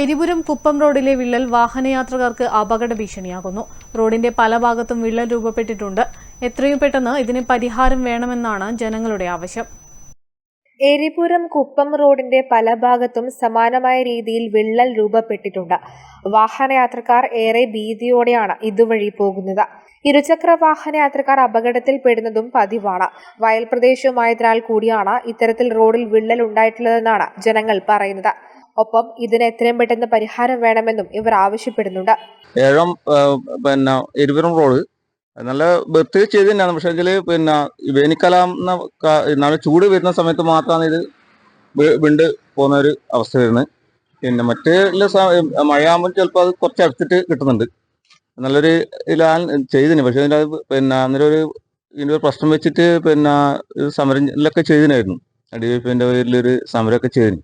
എരിപുരം കുപ്പം റോഡിലെ വിള്ളൽ വാഹനയാത്രക്കാർക്ക് അപകട ഭീഷണിയാകുന്നു. റോഡിന്റെ പല ഭാഗത്തും വിള്ളൽ രൂപപ്പെട്ടിട്ടുണ്ട്. എത്രയും പെട്ടെന്ന് ഇതിന് പരിഹാരം വേണമെന്നാണ് ജനങ്ങളുടെ ആവശ്യം. എരിപുരം കുപ്പം റോഡിന്റെ പല ഭാഗത്തും സമാനമായ രീതിയിൽ വിള്ളൽ രൂപപ്പെട്ടിട്ടുണ്ട്. വാഹനയാത്രക്കാർ ഏറെ ഭീതിയോടെയാണ് ഇതുവഴി പോകുന്നത്. ഇരുചക്ര വാഹനയാത്രക്കാർ അപകടത്തിൽപ്പെടുന്നതും പതിവാണ്. വയൽ പ്രദേശവുമായതിനാൽ കൂടിയാണ് ഇത്തരത്തിൽ റോഡിൽ വിള്ളൽ ഉണ്ടായിട്ടുള്ളതെന്നാണ് ജനങ്ങൾ പറയുന്നത്. ഒപ്പം ഇതിന് എത്രയും പെട്ടെന്ന് പരിഹാരം വേണമെന്നും ഇവർ ആവശ്യപ്പെടുന്നുണ്ട്. ഏഴാം പിന്നെ എരിപുരം റോഡ് നല്ല വൃത്തി ചെയ്ത് തന്നെയാണ് പക്ഷേ ഇതിൽ പിന്നെ വേനിക്കലാം നല്ല ചൂട് വരുന്ന സമയത്ത് മാത്രമാണ് ഇത് വിണ്ട് പോകുന്ന ഒരു അവസ്ഥ വരുന്നത്. പിന്നെ മറ്റേ മഴയാകുമ്പോൾ ചിലപ്പോൾ അത് കുറച്ച് അടുത്തിട്ട് കിട്ടുന്നുണ്ട്. നല്ലൊരു ഇതിലാണ് ചെയ്തിന്. പക്ഷെ അതിന്റെ പിന്നെ അന്നേരം ഒരു ഇതിന്റെ ഒരു പ്രശ്നം വെച്ചിട്ട് പിന്നെ സമരം സമരത്തിലൊക്കെ ചെയ്തിനായിരുന്നു. ഡി വൈ എഫിന്റെ പേരിലൊരു സമരമൊക്കെ ചെയ്തിന്.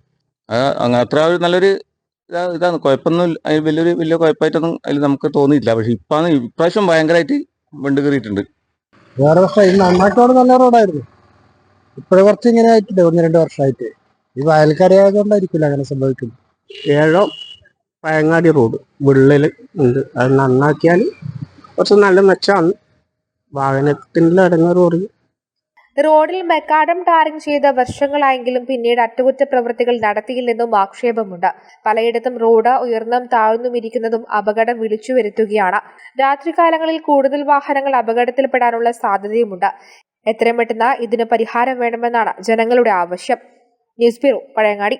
അങ്ങനെ അത്ര ഒരു നല്ലൊരു ഇതാ ഇതാണ്. കുഴപ്പമൊന്നും അതിൽ വലിയൊരു വലിയ കുഴപ്പമായിട്ടൊന്നും അതിൽ നമുക്ക് തോന്നിയില്ല പക്ഷെ ഇപ്പാണ് ഇപ്രാവശ്യം ഭയങ്കരമായിട്ട് വെണ്ട് കയറിയിട്ടുണ്ട്. വേറെ വർഷമായി നന്നാക്കോട് നല്ല റോഡായിരുന്നു. ഇപ്പോഴെ കുറച്ച് ഇങ്ങനെ ആയിട്ടുണ്ട് ഒന്ന് രണ്ട് വർഷമായിട്ട്. ഈ വയൽക്കരയായതുകൊണ്ടായിരിക്കില്ല അങ്ങനെ സംഭവിക്കുന്നത്. ഏഴോ പയങ്ങാടി റോഡ് വിള്ളൽ ഉണ്ട്. അത് നന്നാക്കിയാൽ കുറച്ച് നല്ല മെച്ചമാണ്. വാഹനത്തിന്റെ അടങ്ങ കുറയും. റോഡിൽ മെക്കാഡം ടാറിംഗ് ചെയ്ത വർഷങ്ങളായെങ്കിലും പിന്നീട് അറ്റകുറ്റപ്രവൃത്തികൾ നടത്തിയില്ലെന്നും ആക്ഷേപമുണ്ട്. പലയിടത്തും റോഡ് ഉയർന്നും താഴ്ന്നും ഇരിക്കുന്നതും അപകടം വിളിച്ചു വരുത്തുകയാണ്. രാത്രികാലങ്ങളിൽ കൂടുതൽ വാഹനങ്ങൾ അപകടത്തിൽപ്പെടാനുള്ള സാധ്യതയുമുണ്ട്. എത്രയും പെട്ടെന്ന് ഇതിന് പരിഹാരം വേണമെന്നാണ് ജനങ്ങളുടെ ആവശ്യം. News bureau Pazhayangadi.